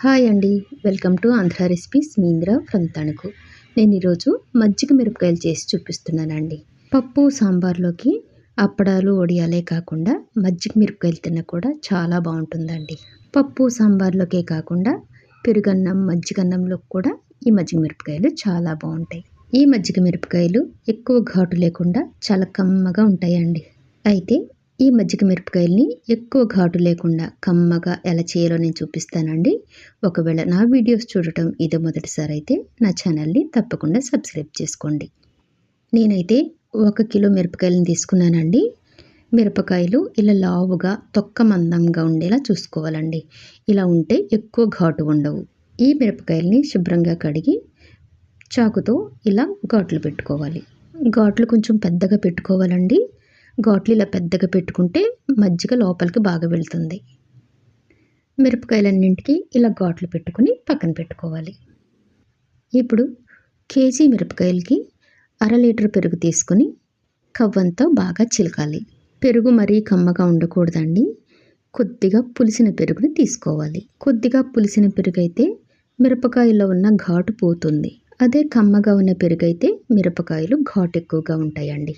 Hi అండి. Welcome to Andhra recipes. మీంద్ర from Tanuku. నేను ఈరోజు మజ్జిగ మిరపకాయలు చేసి చూపిస్తున్నానండి. పప్పు సాంబార్లోకి అప్పడాలు వడియాలే కాకుండా మజ్జిగ మిరపకాయలు తిన్న కూడా చాలా బాగుంటుందండి. పప్పు సాంబార్లోకే కాకుండా పెరుగన్నం మజ్జిగన్నంలో కూడా ఈ మజ్జిగ మిరపకాయలు చాలా బాగుంటాయి. ఈ మజ్జిగ మిరపకాయలు ఎక్కువ ఘాటు లేకుండా చాలా కమ్మగా ఉంటాయండి. అయితే ఈ మజ్జిగ మిరపకాయల్ని ఎక్కువ ఘాటు లేకుండా కమ్మగా ఎలా చేయాలో నేను చూపిస్తానండి. ఒకవేళ నా వీడియోస్ చూడటం ఇదే మొదటిసారి అయితే నా ఛానల్ని తప్పకుండా సబ్స్క్రైబ్ చేసుకోండి. నేనైతే ఒక కిలో మిరపకాయలను తీసుకున్నానండి. మిరపకాయలు ఇలా లావుగా తొక్క మందంగా ఉండేలా చూసుకోవాలండి. ఇలా ఉంటే ఎక్కువ ఘాటు ఉండవు. ఈ మిరపకాయల్ని శుభ్రంగా కడిగి చాకుతో ఇలా ఘాట్లు పెట్టుకోవాలి. ఘాట్లు కొంచెం పెద్దగా పెట్టుకోవాలండి. ఘాట్లు ఇలా పెద్దగా పెట్టుకుంటే మజ్జిగ లోపలికి బాగా వెళ్తుంది. మిరపకాయలన్నింటికి ఇలా ఘాట్లు పెట్టుకుని పక్కన పెట్టుకోవాలి. ఇప్పుడు కేజీ మిరపకాయలకి అర లీటర్ పెరుగు తీసుకొని కవ్వంతో బాగా చిలకాలి. పెరుగు మరీ కమ్మగా ఉండకూడదండి. కొద్దిగా పులిసిన పెరుగుని తీసుకోవాలి. కొద్దిగా పులిసిన పెరుగు అయితే మిరపకాయలో ఉన్న ఘాటు పోతుంది. అదే కమ్మగా ఉన్న పెరుగు అయితే మిరపకాయలు ఘాటు ఎక్కువగా ఉంటాయండి.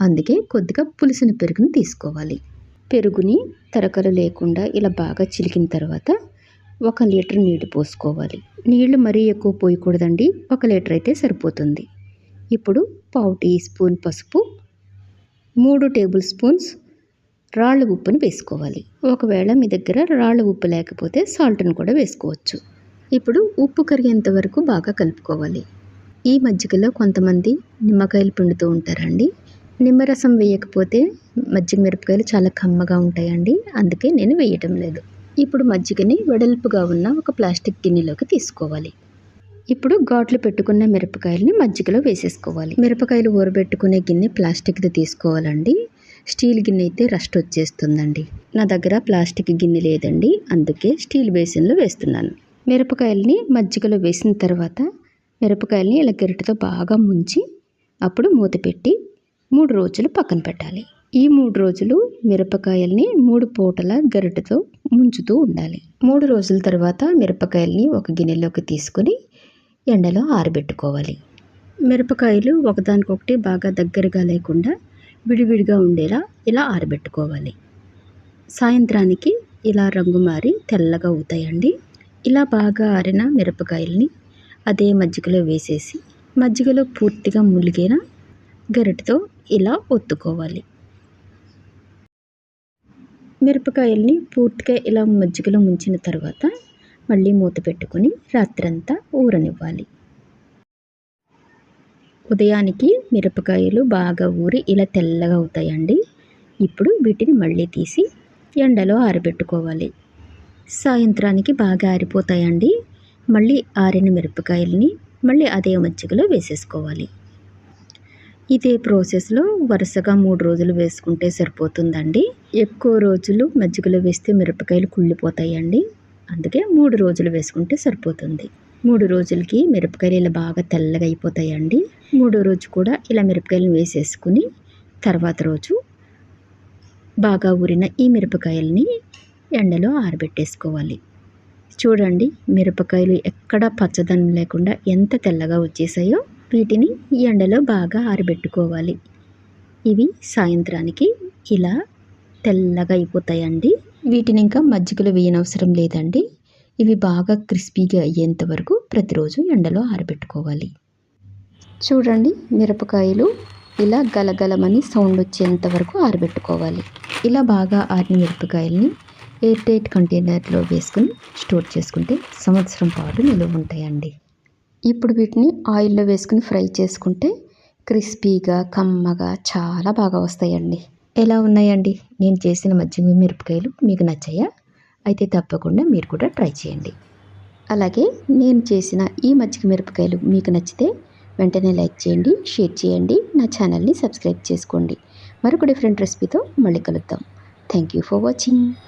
అందుకే కొద్దిగా పులిసిన పెరుగుని తీసుకోవాలి. పెరుగుని తరకలు లేకుండా ఇలా బాగా చిలికిన తర్వాత ఒక లీటర్ నీళ్ళు పోసుకోవాలి. నీళ్ళు మరీ ఎక్కువ పోయకూడదండి. ఒక లీటర్ అయితే సరిపోతుంది. ఇప్పుడు పావు టీ స్పూన్ పసుపు మూడు టేబుల్ స్పూన్స్ రాళ్ళ ఉప్పుని వేసుకోవాలి. ఒకవేళ మీ దగ్గర రాళ్ళ ఉప్పు లేకపోతే సాల్ట్ని కూడా వేసుకోవచ్చు. ఇప్పుడు ఉప్పు కరిగేంత వరకు బాగా కలుపుకోవాలి. ఈ మజ్జిగలో కొంతమంది నిమ్మకాయలు పిండుతూ ఉంటారండి. నిమ్మరసం వేయకపోతే మజ్జిగ మిరపకాయలు చాలా కమ్మగా ఉంటాయండి. అందుకే నేను వేయటం లేదు. ఇప్పుడు మజ్జిగని వెడల్పుగా ఉన్న ఒక ప్లాస్టిక్ గిన్నెలోకి తీసుకోవాలి. ఇప్పుడు ఘాట్లు పెట్టుకున్న మిరపకాయలని మజ్జిగలో వేసేసుకోవాలి. మిరపకాయలు ఊరబెట్టుకునే గిన్నె ప్లాస్టిక్ది తీసుకోవాలండి. స్టీల్ గిన్నె అయితే రస్ట్ వచ్చేస్తుందండి. నా దగ్గర ప్లాస్టిక్ గిన్నె లేదండి. అందుకే స్టీల్ బేసిన్లో వేస్తున్నాను. మిరపకాయలని మజ్జిగలో వేసిన తర్వాత మిరపకాయలని ఇలా గరిటతో బాగా ముంచి అప్పుడు మూత పెట్టి మూడు రోజులు పక్కన పెట్టాలి. ఈ మూడు రోజులు మిరపకాయల్ని మూడు పూటల గరిటతో ముంచుతూ ఉండాలి. మూడు రోజుల తర్వాత మిరపకాయల్ని ఒక గిన్నెలోకి తీసుకుని ఎండలో ఆరబెట్టుకోవాలి. మిరపకాయలు ఒకదానికొకటి బాగా దగ్గరగా లేకుండా విడివిడిగా ఉండేలా ఇలా ఆరబెట్టుకోవాలి. సాయంత్రానికి ఇలా రంగు మారి తెల్లగా అవుతాయండి. ఇలా బాగా ఆరిన మిరపకాయల్ని అదే మజ్జిగలో వేసేసి మజ్జిగలో పూర్తిగా ములిగేలా గరిటతో ఇలా ఒత్తుకోవాలి. మిరపకాయల్ని పూర్తిగా ఇలా మజ్జిగలో ముంచిన తర్వాత మళ్ళీ మూత పెట్టుకొని రాత్రంతా ఊరనివ్వాలి. ఉదయానికి మిరపకాయలు బాగా ఊరి ఇలా తెల్లగా అవుతాయండి. ఇప్పుడు వీటిని మళ్ళీ తీసి ఎండలో ఆరబెట్టుకోవాలి. సాయంత్రానికి బాగా ఆరిపోతాయండి. మళ్ళీ ఆరిన మిరపకాయలని మళ్ళీ అదే మజ్జిగలో వేసేసుకోవాలి. ఇదే ప్రాసెస్లో వరుసగా మూడు రోజులు వేసుకుంటే సరిపోతుందండి. ఎక్కువ రోజులు మజ్జిగలో వేస్తే మిరపకాయలు కుళ్ళిపోతాయండి. అందుకే మూడు రోజులు వేసుకుంటే సరిపోతుంది. మూడు రోజులకి మిరపకాయలు ఇలా బాగా తెల్లగా అయిపోతాయండి. మూడో రోజు కూడా ఇలా మిరపకాయలను వేసేసుకుని తర్వాత రోజు బాగా ఊరిన ఈ మిరపకాయలని ఎండలో ఆరబెట్టేసుకోవాలి. చూడండి మిరపకాయలు ఎక్కడా పచ్చదనం లేకుండా ఎంత తెల్లగా వచ్చేసాయో. వీటిని ఎండలో బాగా ఆరబెట్టుకోవాలి. ఇవి సాయంత్రానికి ఇలా తెల్లగా అయిపోతాయండి. వీటిని ఇంకా మజ్జిగలో వేయనవసరం లేదండి. ఇవి బాగా క్రిస్పీగా అయ్యేంత వరకు ప్రతిరోజు ఎండలో ఆరబెట్టుకోవాలి. చూడండి మిరపకాయలు ఇలా గలగలమని సౌండ్ వచ్చేంత వరకు ఆరబెట్టుకోవాలి. ఇలా బాగా ఆరిన మిరపకాయల్ని ఎయిర్ టైట్ కంటైనర్లో వేసుకుని స్టోర్ చేసుకుంటే సంవత్సరం పాటు నిలువ ఉంటాయండి. ఇప్పుడు వీటిని ఆయిల్లో వేసుకుని ఫ్రై చేసుకుంటే క్రిస్పీగా కమ్మగా చాలా బాగా వస్తాయండి. ఎలా ఉన్నాయండి? నేను చేసిన మజ్జిగ మిరపకాయలు మీకు నచ్చాయా? అయితే తప్పకుండా మీరు కూడా ట్రై చేయండి. అలాగే నేను చేసిన ఈ మజ్జిగ మిరపకాయలు మీకు నచ్చితే వెంటనే లైక్ చేయండి షేర్ చేయండి నా ఛానల్ని సబ్స్క్రైబ్ చేసుకోండి. మరొక డిఫరెంట్ రెసిపీతో మళ్ళీ కలుద్దాం. Thank you for watching.